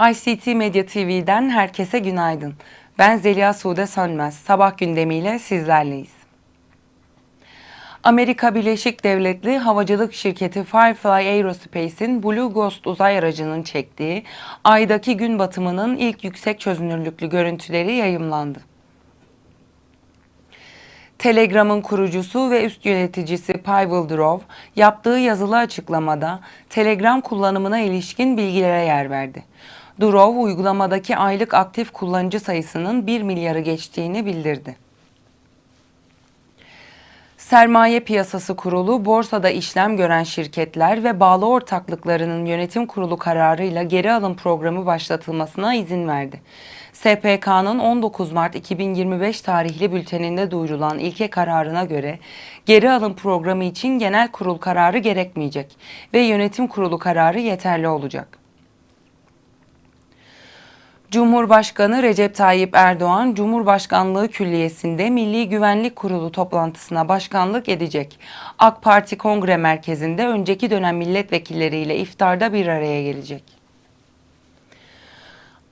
ICT Medya TV'den herkese günaydın. Ben Zeliha Sude Sönmez. Sabah gündemiyle sizlerleyiz. Amerika Birleşik Devletleri havacılık şirketi Firefly Aerospace'in Blue Ghost uzay aracının çektiği aydaki gün batımının ilk yüksek çözünürlüklü görüntüleri yayımlandı. Telegram'ın kurucusu ve üst yöneticisi Pavel Durov yaptığı yazılı açıklamada Telegram kullanımına ilişkin bilgilere yer verdi. Durov uygulamadaki aylık aktif kullanıcı sayısının 1 milyarı geçtiğini bildirdi. Sermaye Piyasası Kurulu borsada işlem gören şirketler ve bağlı ortaklıklarının yönetim kurulu kararıyla geri alım programı başlatılmasına izin verdi. SPK'nın 19 Mart 2025 tarihli bülteninde duyurulan ilke kararına göre geri alım programı için genel kurul kararı gerekmeyecek ve yönetim kurulu kararı yeterli olacak. Cumhurbaşkanı Recep Tayyip Erdoğan, Cumhurbaşkanlığı Külliyesi'nde Milli Güvenlik Kurulu toplantısına başkanlık edecek. AK Parti Kongre Merkezi'nde önceki dönem milletvekilleriyle iftarda bir araya gelecek.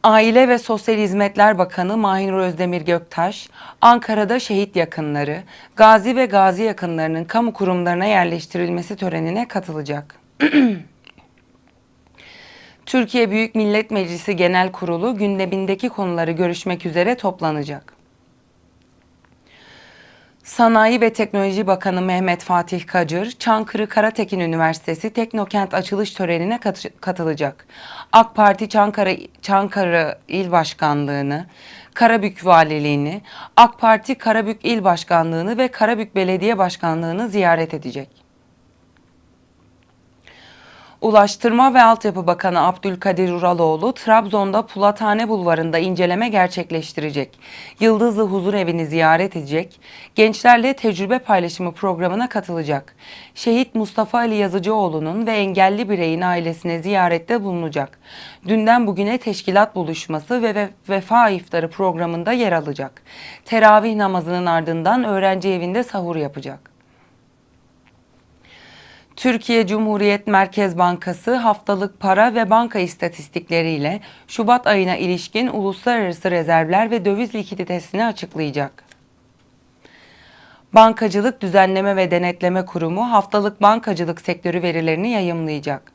Aile ve Sosyal Hizmetler Bakanı Mahinur Özdemir Göktaş, Ankara'da şehit yakınları, gazi ve gazi yakınlarının kamu kurumlarına yerleştirilmesi törenine katılacak. Türkiye Büyük Millet Meclisi Genel Kurulu gündemindeki konuları görüşmek üzere toplanacak. Sanayi ve Teknoloji Bakanı Mehmet Fatih Kacır, Çankırı Karatekin Üniversitesi Teknokent açılış törenine kat- katılacak. AK Parti Çankara, Çankırı İl Başkanlığı'nı, Karabük Valiliğini, AK Parti Karabük İl Başkanlığı'nı ve Karabük Belediye Başkanlığı'nı ziyaret edecek. Ulaştırma ve Altyapı Bakanı Abdülkadir Uraloğlu, Trabzon'da Pulathane Bulvarı'nda inceleme gerçekleştirecek. Yıldızlı Huzur Evi'ni ziyaret edecek. Gençlerle tecrübe paylaşımı programına katılacak. Şehit Mustafa Ali Yazıcıoğlu'nun ve engelli bireyin ailesine ziyarette bulunacak. Dünden bugüne teşkilat buluşması ve ve- vefa iftarı programında yer alacak. Teravih namazının ardından öğrenci evinde sahur yapacak. Türkiye Cumhuriyet Merkez Bankası haftalık para ve banka istatistikleriyle Şubat ayına ilişkin uluslararası rezervler ve döviz likiditesini açıklayacak. Bankacılık Düzenleme ve Denetleme Kurumu haftalık bankacılık sektörü verilerini yayımlayacak.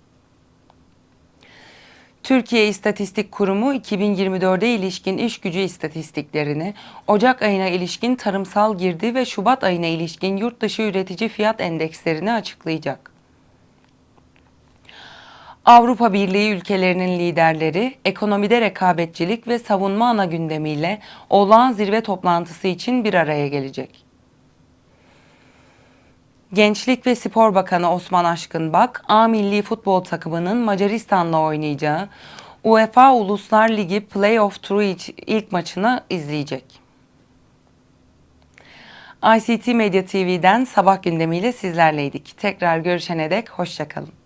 Türkiye İstatistik Kurumu 2024'e ilişkin iş gücü istatistiklerini, Ocak ayına ilişkin tarımsal girdi ve Şubat ayına ilişkin yurt dışı üretici fiyat endekslerini açıklayacak. Avrupa Birliği ülkelerinin liderleri ekonomide rekabetçilik ve savunma ana gündemiyle olağan zirve toplantısı için bir araya gelecek. Gençlik ve Spor Bakanı Osman Aşkınbak, A milli futbol takımının Macaristan'la oynayacağı UEFA Uluslar Ligi Playoff turu ilk maçını izleyecek. ICT Medya TV'den sabah gündemiyle sizlerleydik. Tekrar görüşene dek hoşçakalın.